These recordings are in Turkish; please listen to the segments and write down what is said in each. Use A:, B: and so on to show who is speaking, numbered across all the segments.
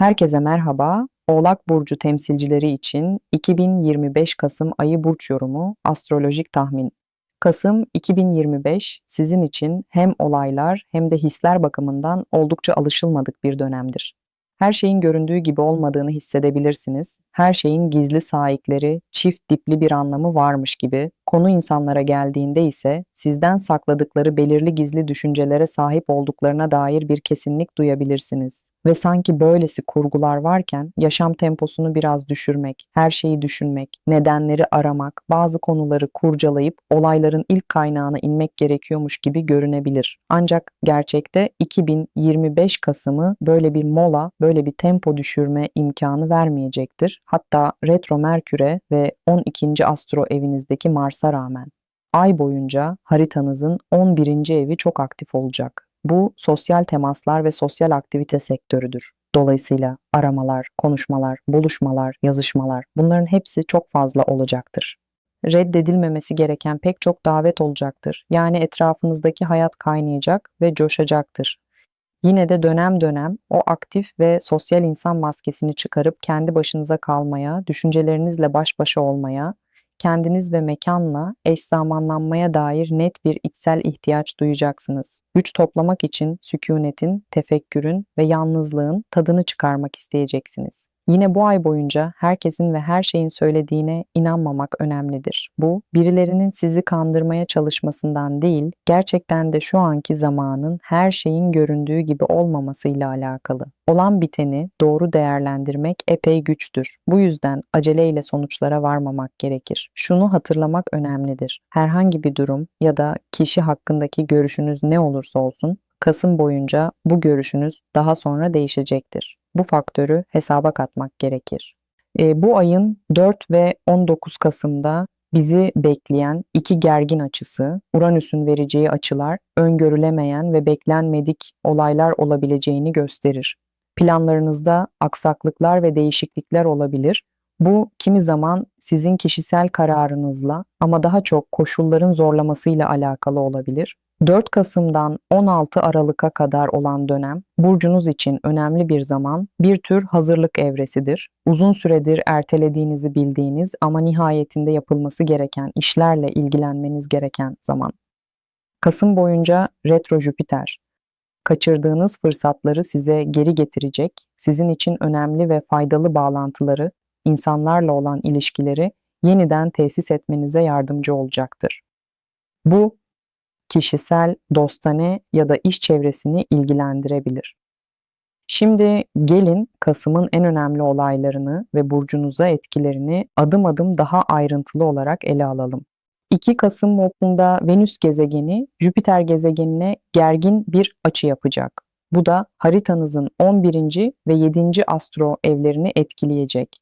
A: Herkese merhaba. Oğlak Burcu temsilcileri için 2025 Kasım ayı burç yorumu astrolojik tahmin. Kasım 2025 sizin için hem olaylar hem de hisler bakımından oldukça alışılmadık bir dönemdir. Her şeyin göründüğü gibi olmadığını hissedebilirsiniz. Her şeyin gizli sahipleri, çift dipli bir anlamı varmış gibi. Konu insanlara geldiğinde ise sizden sakladıkları belirli gizli düşüncelere sahip olduklarına dair bir kesinlik duyabilirsiniz. Ve sanki böylesi kurgular varken yaşam temposunu biraz düşürmek, her şeyi düşünmek, nedenleri aramak, bazı konuları kurcalayıp olayların ilk kaynağına inmek gerekiyormuş gibi görünebilir. Ancak gerçekte 2025 Kasım'ı böyle bir mola, böyle bir tempo düşürme imkanı vermeyecektir. Hatta retro Merkür'e ve 12. astro evinizdeki Mars'a rağmen. Ay boyunca haritanızın 11. evi çok aktif olacak. Bu sosyal temaslar ve sosyal aktivite sektörüdür. Dolayısıyla aramalar, konuşmalar, buluşmalar, yazışmalar bunların hepsi çok fazla olacaktır. Reddedilmemesi gereken pek çok davet olacaktır. Yani etrafınızdaki hayat kaynayacak ve coşacaktır. Yine de dönem dönem o aktif ve sosyal insan maskesini çıkarıp kendi başınıza kalmaya, düşüncelerinizle baş başa olmaya, kendiniz ve mekanla eş zamanlanmaya dair net bir içsel ihtiyaç duyacaksınız. Güç toplamak için sükunetin, tefekkürün ve yalnızlığın tadını çıkarmak isteyeceksiniz. Yine bu ay boyunca herkesin ve her şeyin söylediğine inanmamak önemlidir. Bu, birilerinin sizi kandırmaya çalışmasından değil, gerçekten de şu anki zamanın her şeyin göründüğü gibi olmamasıyla alakalı. Olan biteni doğru değerlendirmek epey güçtür. Bu yüzden aceleyle sonuçlara varmamak gerekir. Şunu hatırlamak önemlidir. Herhangi bir durum ya da kişi hakkındaki görüşünüz ne olursa olsun, Kasım boyunca bu görüşünüz daha sonra değişecektir. Bu faktörü hesaba katmak gerekir. E, bu ayın 4 ve 19 Kasım'da bizi bekleyen iki gergin açısı, Uranüs'ün vereceği açılar öngörülemeyen ve beklenmedik olaylar olabileceğini gösterir. Planlarınızda aksaklıklar ve değişiklikler olabilir. Bu kimi zaman sizin kişisel kararınızla ama daha çok koşulların zorlamasıyla alakalı olabilir. 4 Kasım'dan 16 Aralık'a kadar olan dönem burcunuz için önemli bir zaman, bir tür hazırlık evresidir. Uzun süredir ertelediğinizi bildiğiniz ama nihayetinde yapılması gereken işlerle ilgilenmeniz gereken zaman. Kasım boyunca retro Jüpiter kaçırdığınız fırsatları size geri getirecek, sizin için önemli ve faydalı bağlantıları, insanlarla olan ilişkileri yeniden tesis etmenize yardımcı olacaktır. Bu kişisel, dostane ya da iş çevresini ilgilendirebilir. Şimdi gelin Kasım'ın en önemli olaylarını ve burcunuza etkilerini adım adım daha ayrıntılı olarak ele alalım. 2 Kasım modunda Venüs gezegeni Jüpiter gezegenine gergin bir açı yapacak. Bu da haritanızın 11. ve 7. astro evlerini etkileyecek.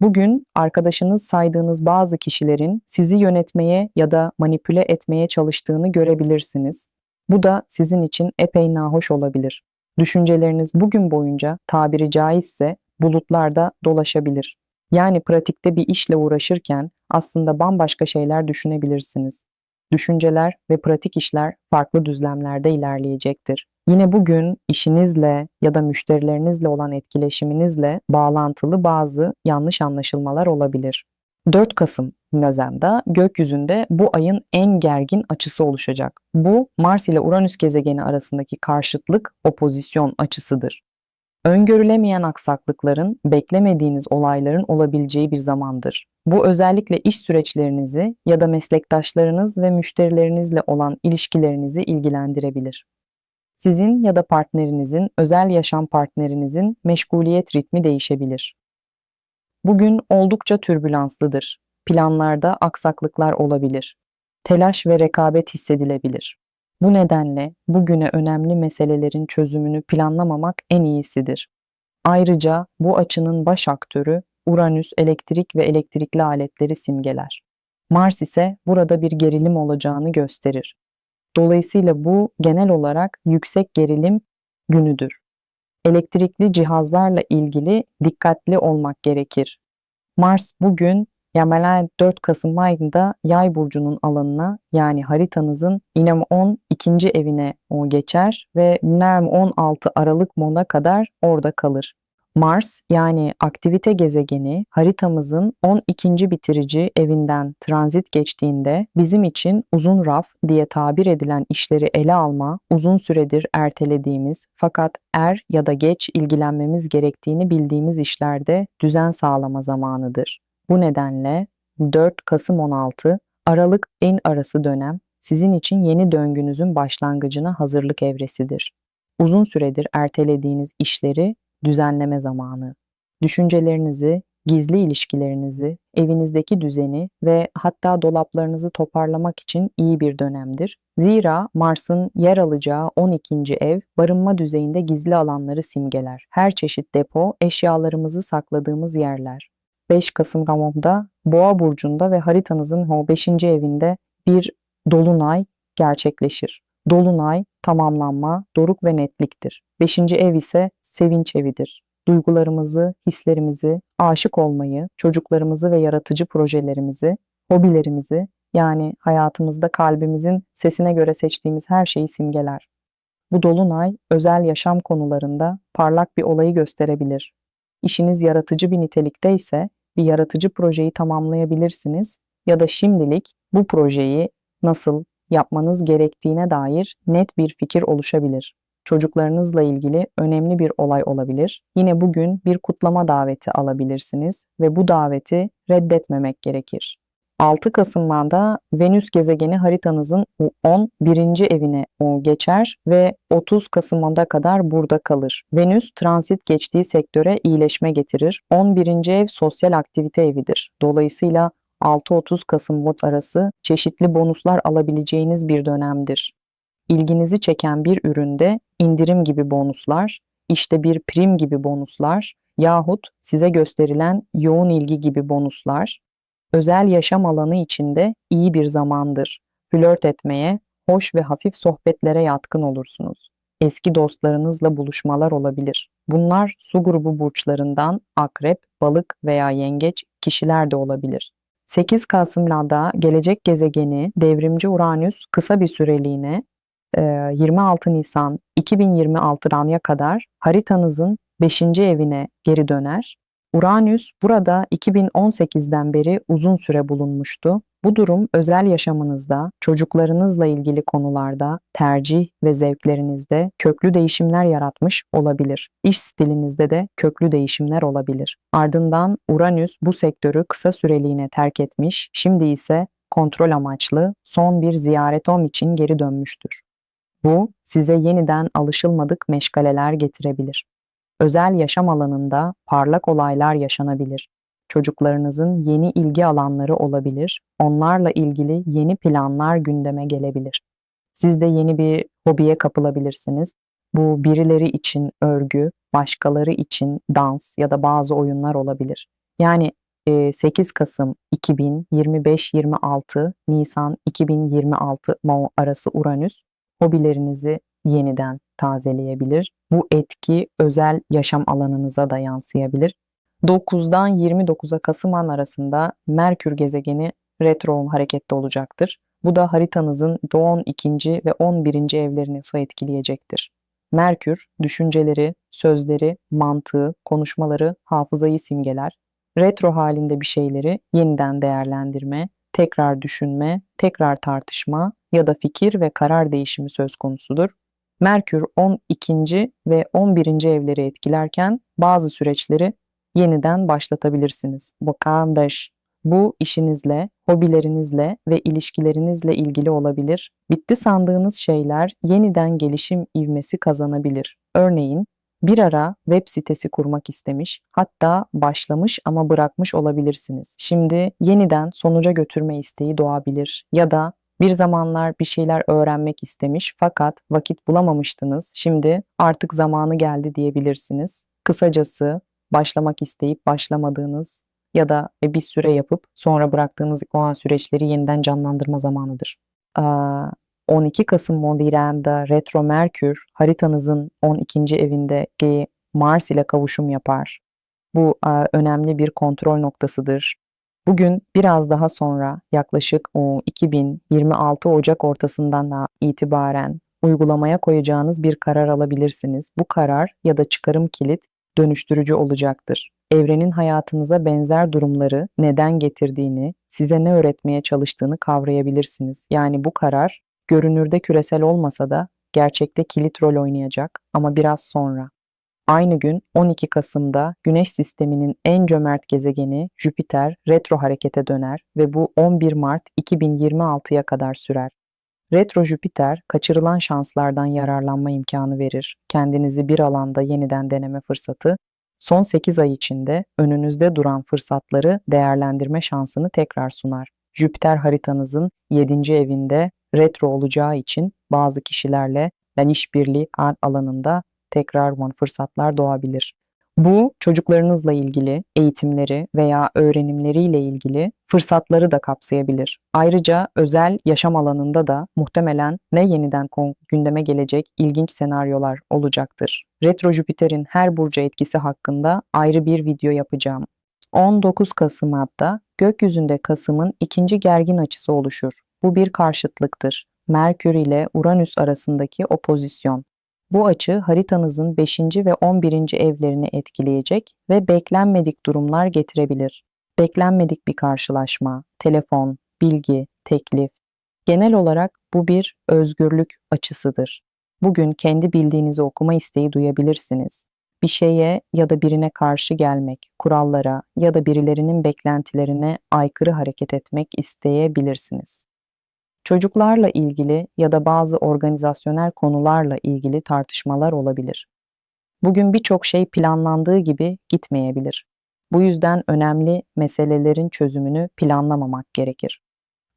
A: Bugün arkadaşınız saydığınız bazı kişilerin sizi yönetmeye ya da manipüle etmeye çalıştığını görebilirsiniz. Bu da sizin için epey nahoş olabilir. Düşünceleriniz bugün boyunca tabiri caizse bulutlarda dolaşabilir. Yani pratikte bir işle uğraşırken aslında bambaşka şeyler düşünebilirsiniz. Düşünceler ve pratik işler farklı düzlemlerde ilerleyecektir. Yine bugün işinizle ya da müşterilerinizle olan etkileşiminizle bağlantılı bazı yanlış anlaşılmalar olabilir. 4 Kasım Nözen'de gökyüzünde bu ayın en gergin açısı oluşacak. Bu Mars ile Uranüs gezegeni arasındaki karşıtlık opozisyon açısıdır. Öngörülemeyen aksaklıkların, beklemediğiniz olayların olabileceği bir zamandır. Bu özellikle iş süreçlerinizi ya da meslektaşlarınız ve müşterilerinizle olan ilişkilerinizi ilgilendirebilir. Sizin ya da partnerinizin, özel yaşam partnerinizin meşguliyet ritmi değişebilir. Bugün oldukça türbülanslıdır. Planlarda aksaklıklar olabilir. Telaş ve rekabet hissedilebilir. Bu nedenle bugüne önemli meselelerin çözümünü planlamamak en iyisidir. Ayrıca bu açının baş aktörü Uranüs elektrik ve elektrikli aletleri simgeler. Mars ise burada bir gerilim olacağını gösterir. Dolayısıyla bu genel olarak yüksek gerilim günüdür. Elektrikli cihazlarla ilgili dikkatli olmak gerekir. Mars bugün Yamelay 4 Kasım ayında Yay burcunun alanına yani haritanızın İnem 10 ikinci evine o geçer ve Nerm 16 Aralık Mon'a kadar orada kalır. Mars yani aktivite gezegeni haritamızın 12. bitirici evinden transit geçtiğinde bizim için uzun raf diye tabir edilen işleri ele alma, uzun süredir ertelediğimiz fakat er ya da geç ilgilenmemiz gerektiğini bildiğimiz işlerde düzen sağlama zamanıdır. Bu nedenle 4 Kasım 16 Aralık en arası dönem sizin için yeni döngünüzün başlangıcına hazırlık evresidir. Uzun süredir ertelediğiniz işleri düzenleme zamanı. Düşüncelerinizi, gizli ilişkilerinizi, evinizdeki düzeni ve hatta dolaplarınızı toparlamak için iyi bir dönemdir. Zira Mars'ın yer alacağı 12. ev barınma düzeyinde gizli alanları simgeler. Her çeşit depo, eşyalarımızı sakladığımız yerler. 5 Kasım Ramon'da Boğa burcunda ve haritanızın o 5. evinde bir dolunay gerçekleşir. Dolunay tamamlanma, doruk ve netliktir. Beşinci ev ise sevinç evidir. Duygularımızı, hislerimizi, aşık olmayı, çocuklarımızı ve yaratıcı projelerimizi, hobilerimizi yani hayatımızda kalbimizin sesine göre seçtiğimiz her şeyi simgeler. Bu dolunay özel yaşam konularında parlak bir olayı gösterebilir. İşiniz yaratıcı bir nitelikte ise bir yaratıcı projeyi tamamlayabilirsiniz ya da şimdilik bu projeyi nasıl yapmanız gerektiğine dair net bir fikir oluşabilir. Çocuklarınızla ilgili önemli bir olay olabilir. Yine bugün bir kutlama daveti alabilirsiniz ve bu daveti reddetmemek gerekir. 6 Kasım'da Venüs gezegeni haritanızın 11. evine geçer ve 30 Kasım'a kadar burada kalır. Venüs transit geçtiği sektöre iyileşme getirir. 11. ev sosyal aktivite evidir. Dolayısıyla 6-30 Kasım Watt arası çeşitli bonuslar alabileceğiniz bir dönemdir. İlginizi çeken bir üründe indirim gibi bonuslar, işte bir prim gibi bonuslar yahut size gösterilen yoğun ilgi gibi bonuslar, özel yaşam alanı içinde iyi bir zamandır. Flört etmeye, hoş ve hafif sohbetlere yatkın olursunuz. Eski dostlarınızla buluşmalar olabilir. Bunlar su grubu burçlarından akrep, balık veya yengeç kişiler de olabilir. 8 Kasım'da gelecek gezegeni devrimci Uranüs kısa bir süreliğine 26 Nisan 2026'dan kadar haritanızın 5. evine geri döner. Uranüs burada 2018'den beri uzun süre bulunmuştu. Bu durum özel yaşamınızda, çocuklarınızla ilgili konularda, tercih ve zevklerinizde köklü değişimler yaratmış olabilir. İş stilinizde de köklü değişimler olabilir. Ardından Uranüs bu sektörü kısa süreliğine terk etmiş, şimdi ise kontrol amaçlı son bir ziyaretom için geri dönmüştür. Bu size yeniden alışılmadık meşgaleler getirebilir. Özel yaşam alanında parlak olaylar yaşanabilir. Çocuklarınızın yeni ilgi alanları olabilir. Onlarla ilgili yeni planlar gündeme gelebilir. Siz de yeni bir hobiye kapılabilirsiniz. Bu birileri için örgü, başkaları için dans ya da bazı oyunlar olabilir. Yani 8 Kasım 2025-26 Nisan 2026 arası Uranüs hobilerinizi yeniden tazeleyebilir. Bu etki özel yaşam alanınıza da yansıyabilir. 9'dan 29'a Kasım an arasında Merkür gezegeni retro harekette olacaktır. Bu da haritanızın 12. ve 11. evlerini ise etkileyecektir. Merkür, düşünceleri, sözleri, mantığı, konuşmaları, hafızayı simgeler. Retro halinde bir şeyleri yeniden değerlendirme, tekrar düşünme, tekrar tartışma ya da fikir ve karar değişimi söz konusudur. Merkür 12. ve 11. evleri etkilerken bazı süreçleri yeniden başlatabilirsiniz. Bakalım 5. Bu işinizle, hobilerinizle ve ilişkilerinizle ilgili olabilir. Bitti sandığınız şeyler yeniden gelişim ivmesi kazanabilir. Örneğin bir ara web sitesi kurmak istemiş, hatta başlamış ama bırakmış olabilirsiniz. Şimdi yeniden sonuca götürme isteği doğabilir ya da bir zamanlar bir şeyler öğrenmek istemiş fakat vakit bulamamıştınız. Şimdi artık zamanı geldi diyebilirsiniz. Kısacası başlamak isteyip başlamadığınız ya da bir süre yapıp sonra bıraktığınız o an süreçleri yeniden canlandırma zamanıdır. 12 Kasım Mondiren'de Retro Merkür haritanızın 12. evindeki Mars ile kavuşum yapar. Bu önemli bir kontrol noktasıdır. Bugün biraz daha sonra yaklaşık 2026 Ocak ortasından itibaren uygulamaya koyacağınız bir karar alabilirsiniz. Bu karar ya da çıkarım kilit dönüştürücü olacaktır. Evrenin hayatınıza benzer durumları neden getirdiğini, size ne öğretmeye çalıştığını kavrayabilirsiniz. Yani bu karar görünürde küresel olmasa da gerçekte kilit rol oynayacak ama biraz sonra. Aynı gün 12 Kasım'da Güneş sisteminin en cömert gezegeni Jüpiter retro harekete döner ve bu 11 Mart 2026'ya kadar sürer. Retro Jüpiter kaçırılan şanslardan yararlanma imkanı verir. Kendinizi bir alanda yeniden deneme fırsatı, son 8 ay içinde önünüzde duran fırsatları değerlendirme şansını tekrar sunar. Jüpiter haritanızın 7. evinde retro olacağı için bazı kişilerle yani işbirliği alanında tekrar fırsatlar doğabilir. Bu çocuklarınızla ilgili eğitimleri veya öğrenimleriyle ilgili fırsatları da kapsayabilir. Ayrıca özel yaşam alanında da muhtemelen ne yeniden gündeme gelecek ilginç senaryolar olacaktır. Retro Jüpiter'in her burcu etkisi hakkında ayrı bir video yapacağım. 19 Kasım hatta gökyüzünde Kasım'ın ikinci gergin açısı oluşur. Bu bir karşıtlıktır. Merkür ile Uranüs arasındaki opozisyon. Bu açı haritanızın 5. ve 11. evlerini etkileyecek ve beklenmedik durumlar getirebilir. Beklenmedik bir karşılaşma, telefon, bilgi, teklif. Genel olarak bu bir özgürlük açısıdır. Bugün kendi bildiğinizi okuma isteği duyabilirsiniz. Bir şeye ya da birine karşı gelmek, kurallara ya da birilerinin beklentilerine aykırı hareket etmek isteyebilirsiniz. Çocuklarla ilgili ya da bazı organizasyonel konularla ilgili tartışmalar olabilir. Bugün birçok şey planlandığı gibi gitmeyebilir. Bu yüzden önemli meselelerin çözümünü planlamamak gerekir.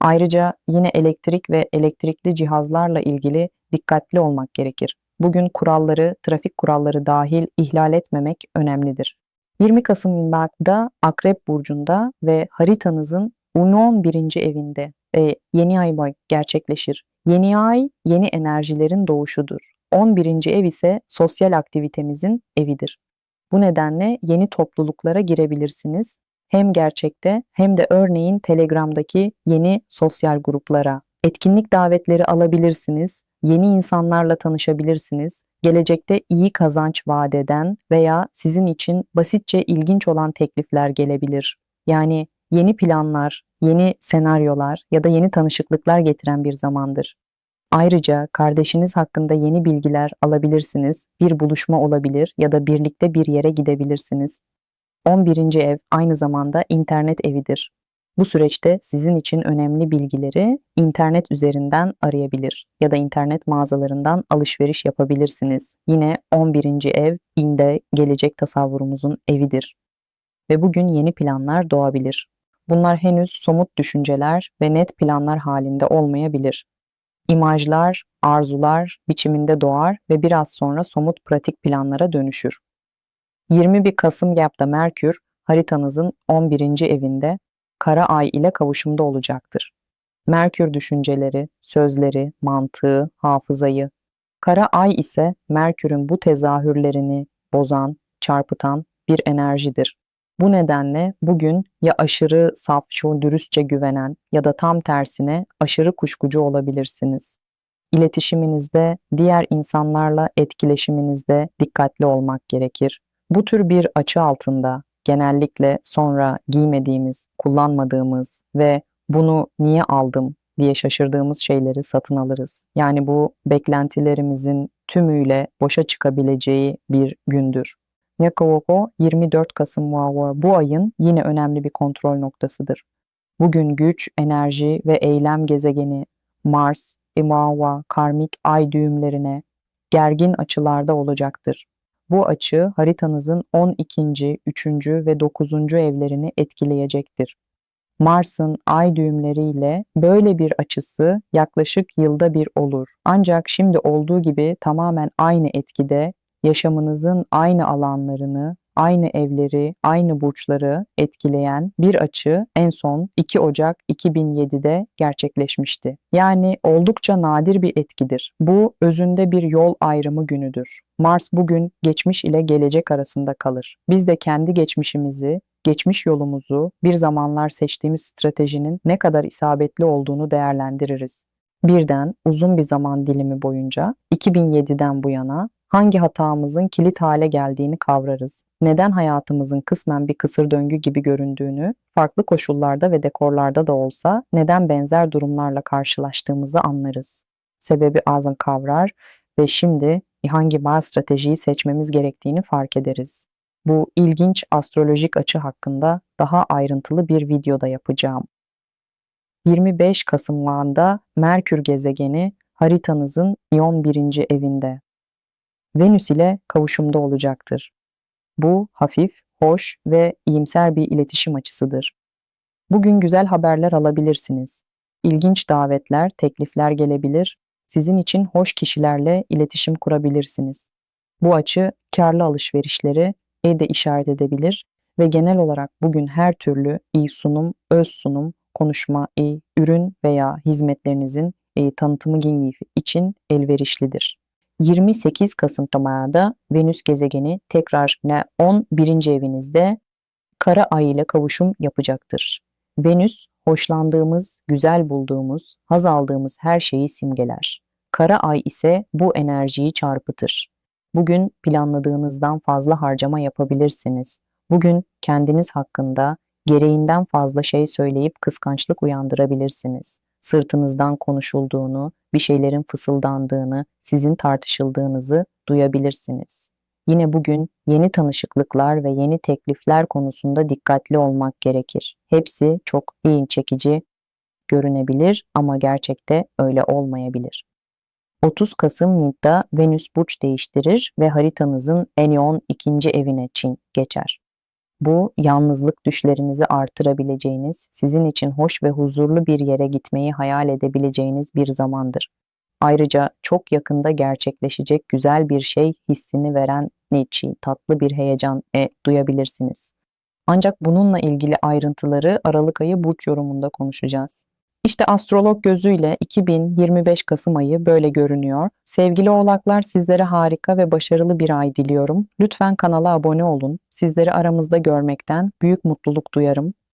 A: Ayrıca yine elektrik ve elektrikli cihazlarla ilgili dikkatli olmak gerekir. Bugün kuralları, trafik kuralları dahil ihlal etmemek önemlidir. 20 Kasım'da Akrep Burcu'nda ve haritanızın 11. evinde e, yeni ay gerçekleşir. Yeni ay yeni enerjilerin doğuşudur. 11. ev ise sosyal aktivitemizin evidir. Bu nedenle yeni topluluklara girebilirsiniz. Hem gerçekte hem de örneğin Telegram'daki yeni sosyal gruplara. Etkinlik davetleri alabilirsiniz. Yeni insanlarla tanışabilirsiniz. Gelecekte iyi kazanç vaat eden veya sizin için basitçe ilginç olan teklifler gelebilir. Yani yeni planlar, yeni senaryolar ya da yeni tanışıklıklar getiren bir zamandır. Ayrıca kardeşiniz hakkında yeni bilgiler alabilirsiniz, bir buluşma olabilir ya da birlikte bir yere gidebilirsiniz. 11. ev aynı zamanda internet evidir. Bu süreçte sizin için önemli bilgileri internet üzerinden arayabilir ya da internet mağazalarından alışveriş yapabilirsiniz. Yine 11. ev inde gelecek tasavvurumuzun evidir. Ve bugün yeni planlar doğabilir. Bunlar henüz somut düşünceler ve net planlar halinde olmayabilir. İmajlar, arzular biçiminde doğar ve biraz sonra somut pratik planlara dönüşür. 21 Kasım yapta Merkür haritanızın 11. evinde Kara Ay ile kavuşumda olacaktır. Merkür düşünceleri, sözleri, mantığı, hafızayı. Kara Ay ise Merkür'ün bu tezahürlerini bozan, çarpıtan bir enerjidir. Bu nedenle bugün ya aşırı saf, şu dürüstçe güvenen ya da tam tersine aşırı kuşkucu olabilirsiniz. İletişiminizde, diğer insanlarla etkileşiminizde dikkatli olmak gerekir. Bu tür bir açı altında genellikle sonra giymediğimiz, kullanmadığımız ve bunu niye aldım diye şaşırdığımız şeyleri satın alırız. Yani bu beklentilerimizin tümüyle boşa çıkabileceği bir gündür. Yakovoko 24 Kasım Muavva bu ayın yine önemli bir kontrol noktasıdır. Bugün güç, enerji ve eylem gezegeni Mars, Imawa, karmik ay düğümlerine gergin açılarda olacaktır. Bu açı haritanızın 12., 3. ve 9. evlerini etkileyecektir. Mars'ın ay düğümleriyle böyle bir açısı yaklaşık yılda bir olur. Ancak şimdi olduğu gibi tamamen aynı etkide yaşamınızın aynı alanlarını, aynı evleri, aynı burçları etkileyen bir açı en son 2 Ocak 2007'de gerçekleşmişti. Yani oldukça nadir bir etkidir. Bu özünde bir yol ayrımı günüdür. Mars bugün geçmiş ile gelecek arasında kalır. Biz de kendi geçmişimizi, geçmiş yolumuzu, bir zamanlar seçtiğimiz stratejinin ne kadar isabetli olduğunu değerlendiririz. Birden uzun bir zaman dilimi boyunca 2007'den bu yana hangi hatamızın kilit hale geldiğini kavrarız. Neden hayatımızın kısmen bir kısır döngü gibi göründüğünü, farklı koşullarda ve dekorlarda da olsa neden benzer durumlarla karşılaştığımızı anlarız. Sebebi azın kavrar ve şimdi hangi bazı stratejiyi seçmemiz gerektiğini fark ederiz. Bu ilginç astrolojik açı hakkında daha ayrıntılı bir videoda yapacağım. 25 Kasım'larda Merkür gezegeni haritanızın 11. evinde. Venüs ile kavuşumda olacaktır. Bu hafif, hoş ve iyimser bir iletişim açısıdır. Bugün güzel haberler alabilirsiniz. İlginç davetler, teklifler gelebilir. Sizin için hoş kişilerle iletişim kurabilirsiniz. Bu açı karlı alışverişleri e de işaret edebilir ve genel olarak bugün her türlü iyi sunum, öz sunum, konuşma, iyi ürün veya hizmetlerinizin e, tanıtımı için elverişlidir. 28 Kasım da Venüs gezegeni tekrar ne 11. evinizde kara ay ile kavuşum yapacaktır. Venüs hoşlandığımız, güzel bulduğumuz, haz aldığımız her şeyi simgeler. Kara ay ise bu enerjiyi çarpıtır. Bugün planladığınızdan fazla harcama yapabilirsiniz. Bugün kendiniz hakkında gereğinden fazla şey söyleyip kıskançlık uyandırabilirsiniz. Sırtınızdan konuşulduğunu, bir şeylerin fısıldandığını, sizin tartışıldığınızı duyabilirsiniz. Yine bugün yeni tanışıklıklar ve yeni teklifler konusunda dikkatli olmak gerekir. Hepsi çok ilin çekici görünebilir ama gerçekte öyle olmayabilir. 30 Kasım Nid'da Venüs burç değiştirir ve haritanızın en yoğun ikinci evine Çin geçer. Bu yalnızlık düşlerinizi artırabileceğiniz, sizin için hoş ve huzurlu bir yere gitmeyi hayal edebileceğiniz bir zamandır. Ayrıca çok yakında gerçekleşecek güzel bir şey hissini veren neçi, tatlı bir heyecan e, duyabilirsiniz. Ancak bununla ilgili ayrıntıları Aralık ayı burç yorumunda konuşacağız. İşte astrolog gözüyle 2025 Kasım ayı böyle görünüyor. Sevgili oğlaklar sizlere harika ve başarılı bir ay diliyorum. Lütfen kanala abone olun. Sizleri aramızda görmekten büyük mutluluk duyarım.